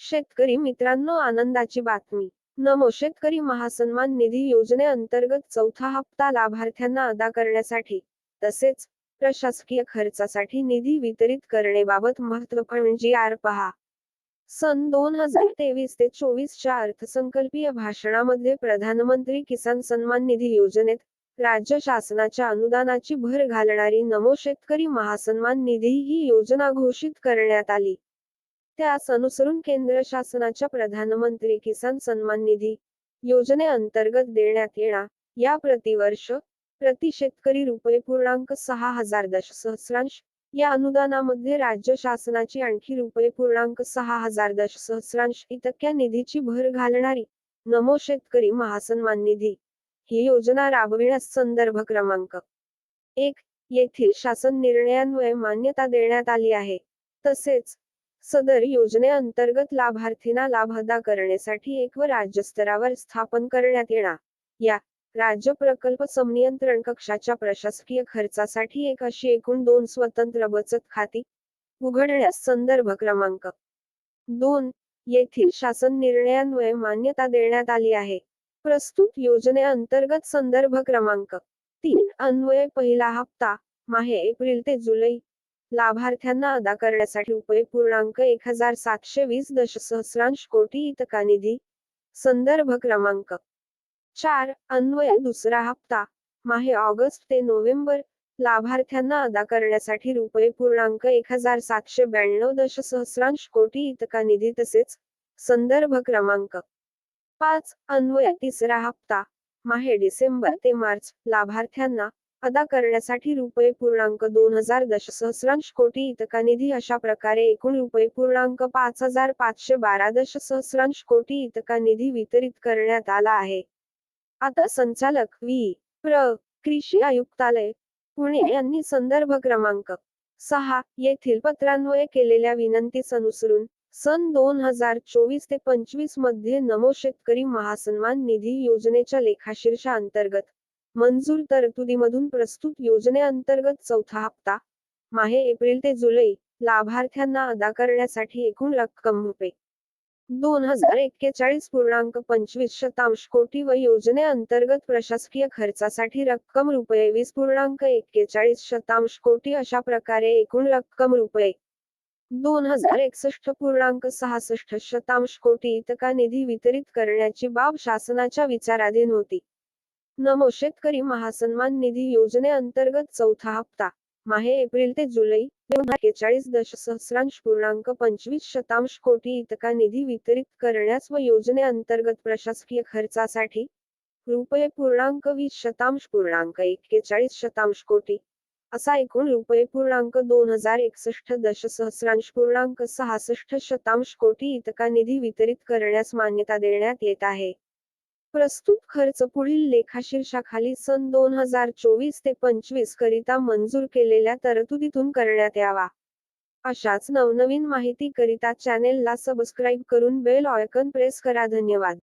शेतकरी मित्रांनो आनंदाची बातमी. नमो शेतकरी महासन्मान निधी योजनेअंतर्गत चौथा हप्ता लाभार्थ्यांना अदा करण्यासाठी तसेच प्रशासकीय खर्चासाठी निधी वितरित करण्याबाबत महत्त्वपूर्ण जी आर पहा. सन दोन हजार तेवीस ते चोवीसच्या अर्थसंकल्पीय भाषणामध्ये प्रधानमंत्री किसान सन्मान निधी योजनेत राज्य शासनाच्या अनुदानाची भर घालणारी नमो शेतकरी महासन्मान निधी ही योजना घोषित करण्यात आली. त्यास अनुसरून केंद्र शासनाच्या प्रधानमंत्री किसान सन्मान निधी योजनेअंतर्गत देण्यात येणार. या प्रतिवर्ष प्रति शेतकरी रुपये पूर्णांक सहा हजार दशसहस्रांश या अनुदानामध्ये राज्य शासनाची आणखी रुपये पूर्णांक सहा हजार दशसहस्रांश इतक्या निधीची भर घालणारी नमो शेतकरी महासन्मान निधी ही योजना राबविण्यास संदर्भ क्रमांक एक. येथील शासन निर्णयान्वये मान्यता देण्यात आली आहे. तसेच सदर योजनेअंतर्गत लाभार्थींना लाभ अदा करण्यासाठी एक व राज्यस्तरावर स्थापन करण्यात येणार. या राज्य प्रकल्प संनियंत्रण कक्षाच्या प्रशासकीय खर्चासाठी एक अशी एकूण दोन स्वतंत्र बचत खाती उघडण्यास संदर्भ क्रमांक दोन येथील शासन निर्णयान्वये मान्यता देण्यात आली आहे. प्रस्तुत योजनेअंतर्गत संदर्भ क्रमांक तीन अन्वये पहिला हप्ता माहे एप्रिल ते जुलै लाभार्थ्यांना अदा करण्यासाठी रुपये पूर्णांक एक हजार सातशे वीस दशसहस्रांश कोटी इतका निधी. संदर्भ क्रमांक चार. अन्वय दुसरा हप्ता. माहे ऑगस्ट ते नोव्हेंबर. लाभार्थ्यांना अदा करण्यासाठी रुपये पूर्णांक एक हजार सातशे ब्याण्णव दशसहस्रांश कोटी इतका निधी तसेच संदर्भ क्रमांक पाच. अन्वय तिसरा हप्ता. माहे डिसेंबर ते मार्च. लाभार्थ्यांना अदा करण्यासाठी रुपये पूर्णांक दोन हजार दशसहस्रांश कोटी इतका निधी अशा प्रकारे एकूण रुपये पूर्णांक पाच हजार पाचशे बारा दशसहस्रांश कोटी इतका निधी वितरित करण्यात आला आहे. आता संचालक व्ही. प्र. कृषी आयुक्तालय पुणे यांनी संदर्भ क्रमांक सहा येथील पत्रान्वये केलेल्या विनंतीस अनुसरून सन दोन हजार चोवीस ते पंचवीसमध्ये नमो शेतकरी महासन्मान निधी योजनेच्या लेखाशीर्षा अंतर्गत मंजूर तरतुदीमधून प्रस्तुत योजनेअंतर्गत चौथा हप्ता माहे एप्रिल ते जुलै लाभार्थ्यांना अदा करण्यासाठी एकूण रक्कम रुपये. दोन हजार एक्केचाळीस पूर्णांक पंचवीस शतांश कोटी व योजनेअंतर्गत प्रशासकीय खर्चासाठी रक्कम रुपये वीस पूर्णांक एक्केचाळीस शतांश कोटी अशा प्रकारे एकूण रक्कम रुपये. दोन हजार एकसष्ट पूर्णांक सहासष्ट शतांश कोटी इतका निधी वितरित करण्याची बाब शासनाच्या विचाराधीन होती. नमो शेतकरी महासन्मान निधी योजनेअंतर्गत चौथा हप्ता माहे एप्रिल ते जुलै एकेचाळीस दशसहस्रांश पूर्णांक पंचवीस शतांश कोटी इतका निधी वितरित करण्यास व योजनेअंतर्गत प्रशासकीय खर्चासाठी रुपये पूर्णांक वीस शतांश पूर्णांक एक्केचाळीस शतांश कोटी असा एकूण रुपये पूर्णांक दोन हजार एकसष्ट दशसहस्रांश पूर्णांक सहासष्ट शतांश कोटी इतका निधी वितरित करण्यास मान्यता देण्यात येत आहे. प्रस्तुत खर्च पुढील लेखाशीर्षाखाली सन दोन हजार चोवीस ते पंचवीस करिता मंजूर केलेल्या तरतुदीतून करण्यात यावा. अशाच नवनवीन माहिती करिता चॅनेलला सबस्क्राईब करून बेल ऑयकन प्रेस करा. धन्यवाद.